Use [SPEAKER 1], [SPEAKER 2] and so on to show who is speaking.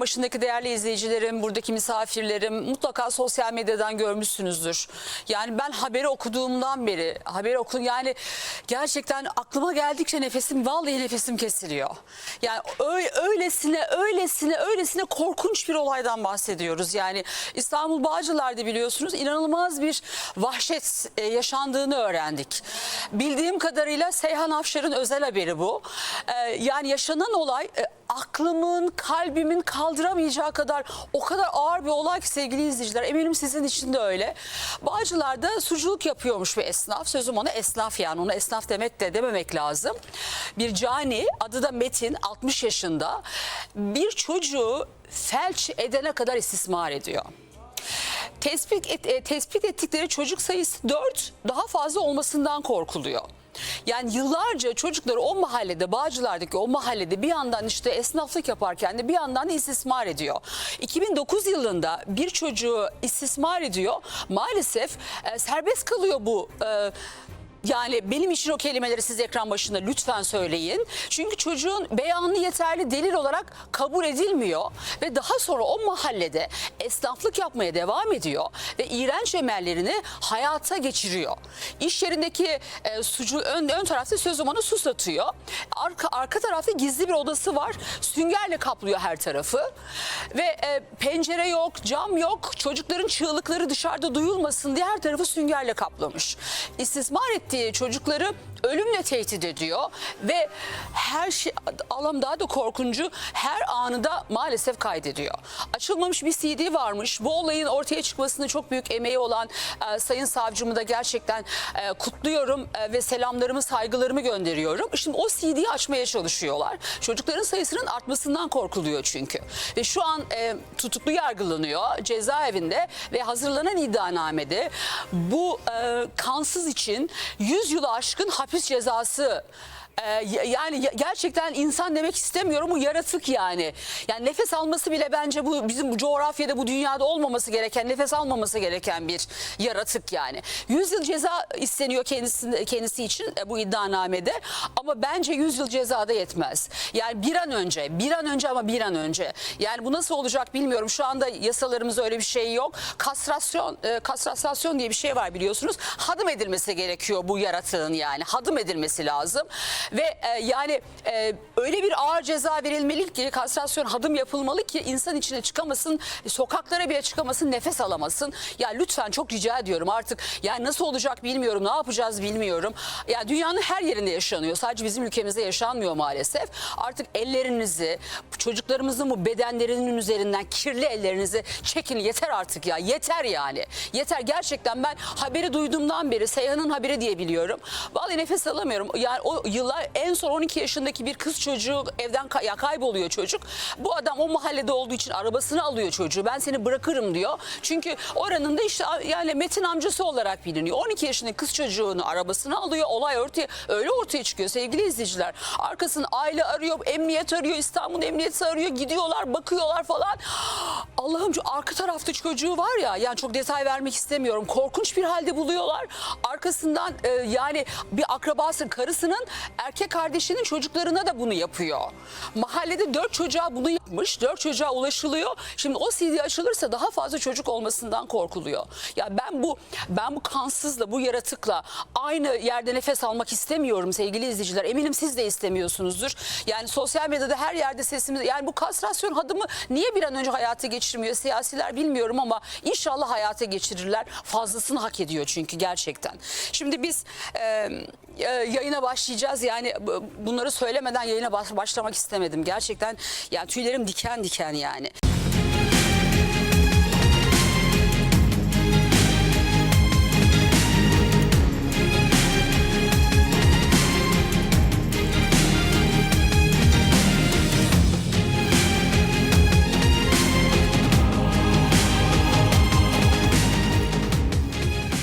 [SPEAKER 1] başındaki değerli izleyicilerim, buradaki misafirlerim mutlaka sosyal medyadan görmüşsünüzdür. Yani ben haberi okuduğumdan beri, haberi okudum yani gerçekten aklıma geldikçe nefesim, vallahi nefesim kesiliyor. Yani öyle, öylesine, öylesine, öylesine korkunç bir olaydan bahsediyoruz. Yani İstanbul Bağcılar'da biliyorsunuz inanılmaz bir vahşet e, yaşandığını öğrendik. Bildiğim kadarıyla Seyhan Afşar'ın özel haberi bu. E, yani yaşanan olay e, aklımın, kalbimin kaldıramayacağı kadar o kadar ağır bir olay ki sevgili izleyiciler. Eminim sizin için de öyle. Bağcılar'da suculuk yapıyormuş bir esnaf. Sözüm ona esnaf yani. Ona esnaf demek de dememek lazım. Bir cani adı da Metin 60 yaşında bir çocuğu felç edene kadar istismar ediyor. Tespit, et- e, tespit ettikleri çocuk sayısı 4 daha fazla olmasından korkuluyor. Yani yıllarca çocukları o mahallede, Bağcılar'daki o mahallede bir yandan işte esnaflık yaparken de bir yandan da istismar ediyor. 2009 yılında bir çocuğu istismar ediyor. Maalesef e, serbest kalıyor bu e, yani benim için o kelimeleri siz ekran başında lütfen söyleyin. Çünkü çocuğun beyanı yeterli delil olarak kabul edilmiyor ve daha sonra o mahallede esnaflık yapmaya devam ediyor ve iğrenç emellerini hayata geçiriyor. İş yerindeki e, sucu ön, ön tarafta söz onu su satıyor. Arka, arka tarafta gizli bir odası var. Süngerle kaplıyor her tarafı ve e, pencere yok, cam yok. Çocukların çığlıkları dışarıda duyulmasın diye her tarafı süngerle kaplamış. İstismar ettiği çocukları ölümle tehdit ediyor ve her şey alam daha da korkuncu her anı da maalesef kaydediyor. Açılmamış bir CD varmış. Bu olayın ortaya çıkmasında çok büyük emeği olan e, Sayın Savcımı da gerçekten e, kutluyorum e, ve selamlarımı saygılarımı gönderiyorum. Şimdi o CD'yi açmaya çalışıyorlar. Çocukların sayısının artmasından korkuluyor çünkü. Ve şu an e, tutuklu yargılanıyor cezaevinde ve hazırlanan iddianamede bu e, kansız için 100 yılı aşkın hapis cezası e, y- yani gerçekten insan demek istemiyorum bu yaratık yani. Yani nefes alması bile bence bu bizim bu coğrafyada bu dünyada olmaması gereken nefes almaması gereken bir yaratık yani. 100 yıl ceza isteniyor kendisi, kendisi için e, bu iddianamede ama bence 100 yıl cezada yetmez. Yani bir an önce bir an önce ama bir an önce yani bu nasıl olacak bilmiyorum. Şu anda yasalarımızda öyle bir şey yok. Kastrasyon e, kastrasyon diye bir şey var biliyorsunuz. Hadım edilmesi gerekiyor bu yaratığın yani. Hadım edilmesi lazım. Ve e, yani e, öyle bir ağır ceza verilmeli ki kastrasyon hadım yapılmalı ki insan içine çıkamasın, sokaklara bile çıkamasın, nefes alamasın. Ya lütfen çok rica ediyorum artık yani nasıl olacak bilmiyorum, ne yapacağız bilmiyorum. Ya dünyanın her yerinde yaşanıyor. Sadece bizim ülkemizde yaşanmıyor maalesef. Artık ellerinizi, çocuklarımızın bu bedenlerinin üzerinden kirli ellerinizi çekin yeter artık ya. Yeter yani. Yeter gerçekten ben haberi duyduğumdan beri Seyhan'ın haberi diye biliyorum. Vallahi nefes alamıyorum. Yani o yıllar en son 12 yaşındaki bir kız çocuğu evden kay- ya kayboluyor çocuk. Bu adam o mahallede olduğu için arabasını alıyor çocuğu. Ben seni bırakırım diyor. Çünkü oranın da işte yani Metin amcası olarak biliniyor. 12 yaşındaki kız çocuğunu arabasını alıyor. Olay ortaya öyle ortaya çıkıyor sevgili izleyiciler. Arkasını aile arıyor, emniyet arıyor, İstanbul emniyeti arıyor. Gidiyorlar, bakıyorlar falan. Allah'ım şu arka tarafta çocuğu var ya yani çok detay vermek istemiyorum. Korkunç bir halde buluyorlar. Arkasından e, yani bir akrabası karısının erkek kardeşinin çocuklarına da bunu yapıyor. Mahallede dört çocuğa bunu yapmış. Dört çocuğa ulaşılıyor. Şimdi o CD açılırsa daha fazla çocuk olmasından korkuluyor. Ya ben bu ben bu kansızla bu yaratıkla aynı yerde nefes almak istemiyorum sevgili izleyiciler. Eminim siz de istemiyorsunuzdur. Yani sosyal medyada her yerde sesimiz yani bu kastrasyon hadımı niye bir an önce hayata geçirmiyor siyasiler bilmiyorum ama inşallah hayata geçirirler. Fazlasını hak ediyor çünkü gerçekten. Şimdi biz e, e, yayına başlayacağız. Yani bu- bunları söylemeden yayına baş- başlamak istemedim. Gerçekten yani tüylerim diken diken yani.